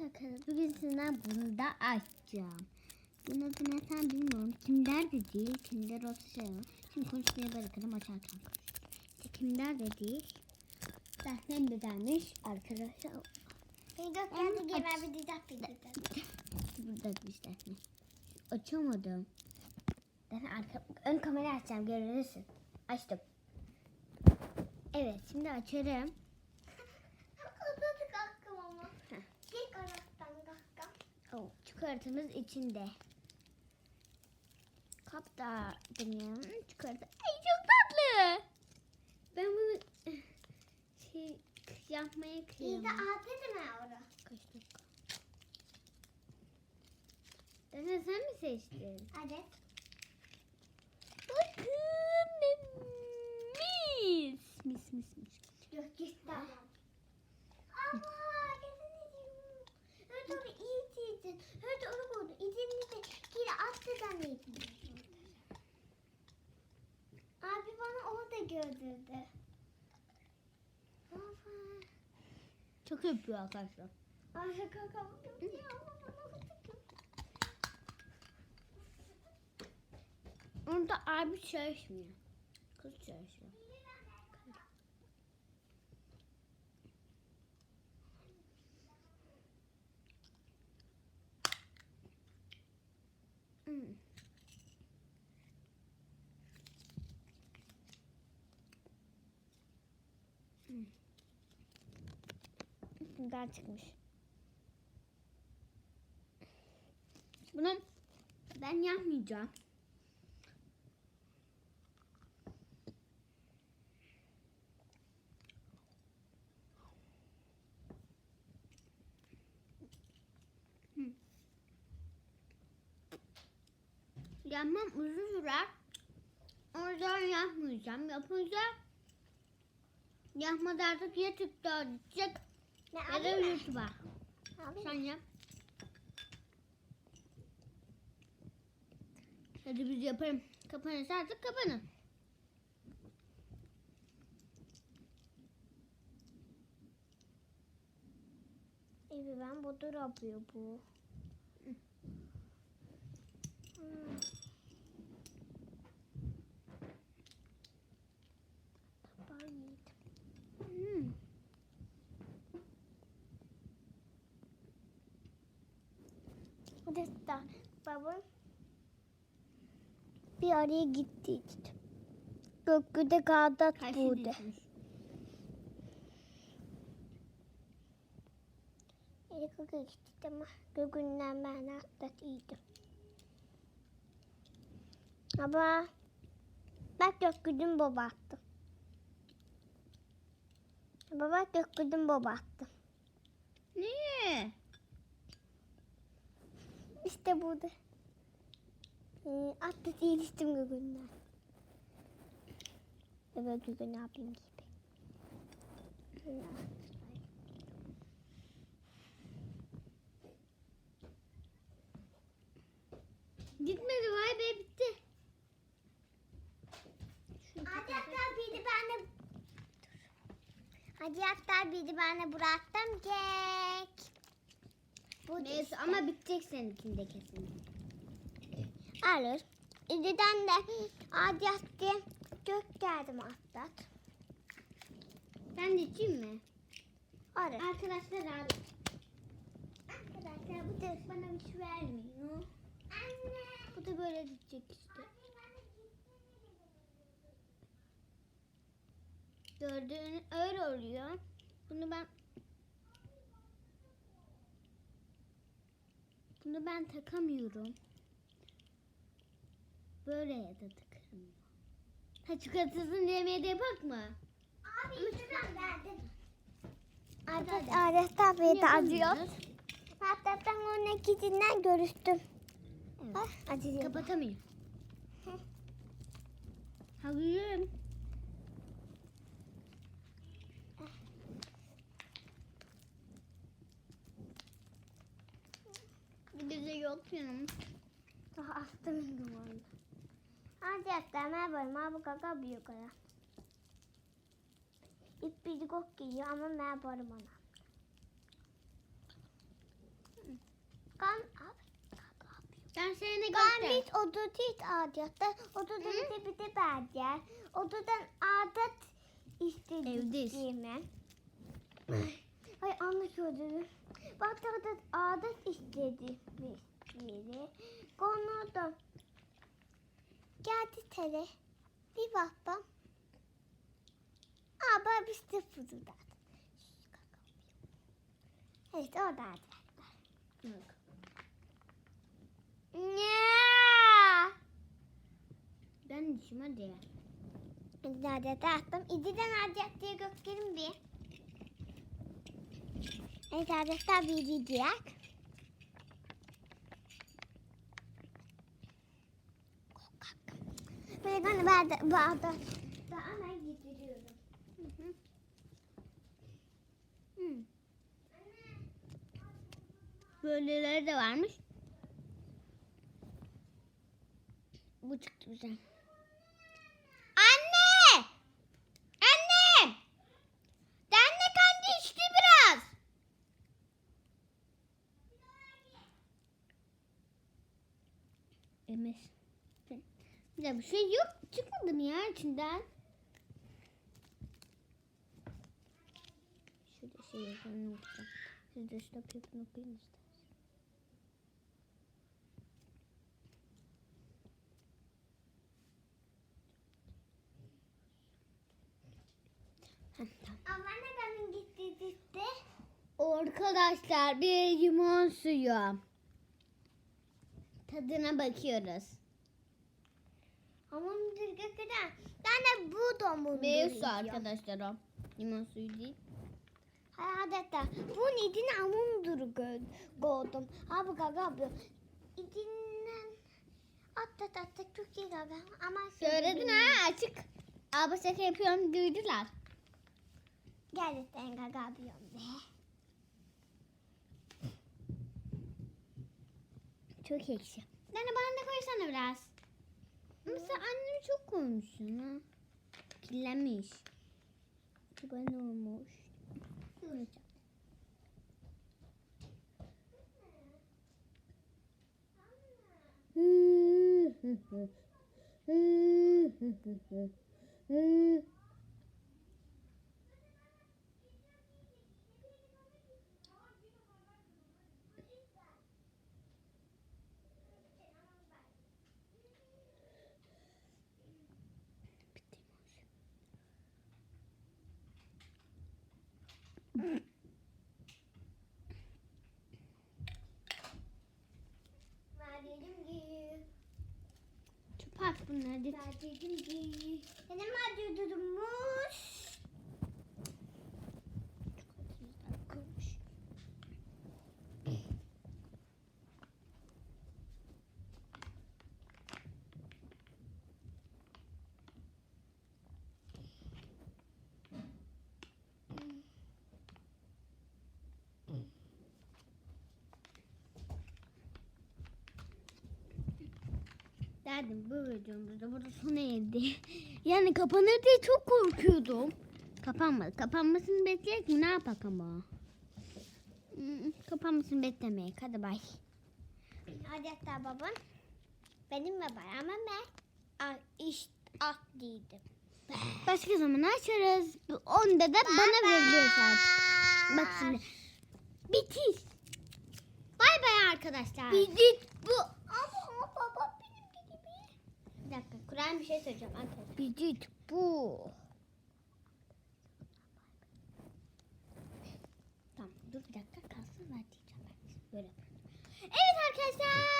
Evet arkadaşlar bugün sizden bunu da açacağım. Bunun adı ne sen bilmiyorum. Kimler de değil. Kimler olsa şey var. Şimdi konuşmaya bırakalım açarken. İşte kimler de değil. Zaten bir gelmiş arkadaşlar. Bir dört gene aç- bir dizak bir dizak. Burada bir Defne. Açamadım. Defne arka, ön kamera açacağım görürsün. Açtım. Evet şimdi açarım. Çikolatamız içinde. Kap da benim çikolata. Ay çok tatlı. Ben bunu şey yapmaya İyi de kıyamam. altı mi orada? Kaç dakika? Defne sen mi seçtin? Hadi. Bakın mis. Mis mis mis. Yok git tamam. Ama kesin Hadi onu iyi çizdin. Hadi onu koydu. İzini de geri attı da neydi? Abi bana orada gördürdü. Baba. Çok yapıyor arkadaşlar. Ay kakam. Orada abi çalışmıyor. Kız çalışıyor. Hmm. Hmm. Üstünden çıkmış. Bunu ben yapmayacağım. Yapmam uzun sürer. O yüzden yapmayacağım. Yapınca yapmadı artık ya TikTok'a düşecek Ne ya da? YouTube'a. Sen yap. Hadi biz yaparım. Kapanırsa artık kapanın. Evi ben budur yapıyor bu. Hmm. Tabağı yedim. Hmm. Hadi da babam bir araya gitti işte. Gökyüzü kaldı Kaşı burada. o geçti ama gökyüzünden ben atlatıydım. Ama bak gökyüzün baba attı. Baba gökyüzün baba attı. Niye? İşte burada. Atladı yetiştim gökyüzünden. Evet ne yapayım gibi. Ya. Gitmedi vay be bitti. Hatta biri Hadi hatta biri de bıraktım kek. Bu Neyse ama bitecek seninkinde kesin. Alır. İdiden de hadi hatta gök geldim atlat. Ben de içeyim mi? Alır. Arkadaşlar abi. Arkadaşlar bu da Bana bir şey vermiyor. Anne. Bu da böyle gidecek işte. Gördüğün öyle oluyor. Bunu ben Bunu ben takamıyorum. Böyle ya da takarım. Ha çikolatasını yemeğe de mı? Abi yüzünden verdim. Artık. Aresta beni de acıyor. Ben onun ikisinden görüştüm. Evet. Ah, acıyor. Kapatamıyorum. Hazırım. Bir de yok yanım. Daha astım dumanı. Hatta ben varım. Abi kaka büyük ara. İp bir gok geliyor ama ben. Kan Ben seni göster. Gambit odutit adet. Odudan bir de berger. Odudan adet istedik Evdeyiz. değil mi? Ay anlaşıldı. Bak adet adet istedi biri. Konu da geldi tere. Bir baktım. Aa ben bir sıfırdı. Evet o da Yok. Ne? Ben düşüm hadi. Nerede tahtım? İdiden adet diye gösterim bir. Evet adetler bir diyecek. Böyle ben ben de adet. Daha hemen getiriyorum. Hı. Böyleleri de varmış. Bu çıktı güzel. Anne! Anne! Anne kendi içti biraz. Emir. Ya bir şey yok. Çıkmadı mı ya içinden? Şurada şey yazanı okuyacağım. Siz de stop yapın okuyun ne kadar gitti gitti. Arkadaşlar bir limon suyu. Tadına bakıyoruz. Ama dirge kadar. Ben de bu domun. Meyve su arkadaşlar o. Limon suyu değil. Adeta bunun idini amundur gördüm. Abi gaga yapıyor. İdinden atlat atlat çok iyi gaga. Ama Söyledin ha açık. Abi şaka yapıyorum duydular. Gerçekten gaga yapıyorum be. Çok ekşi. Nene bana da koysana biraz. Ama sen annemi çok koymuşsun ha. Kirlenmiş. Çok ne olmuş. Verdim ki. Çöp at bunları. Verdim ki. Benim acıdırmış. Derdim bu videomuzda burada sona erdi. Yani kapanır diye çok korkuyordum. Kapanmadı. Kapanmasını bekleyecek mi? Ne yapak ama? Hmm, Kapanmasını beklemeyek. Hadi bay. Adeta baban. Benim ve ama ben iş at değildim. Başka zaman açarız. Onda da bana veriliyor zaten. Bak şimdi. Bitir. Bay bay arkadaşlar. Bidik bu. Ama ama baba benim gibi. Bir dakika. Kur'an bir şey söyleyeceğim arkadaşlar. Bitir bu. Tamam dur bir dakika kalsın var diyeceğim ben. Böyle. Evet arkadaşlar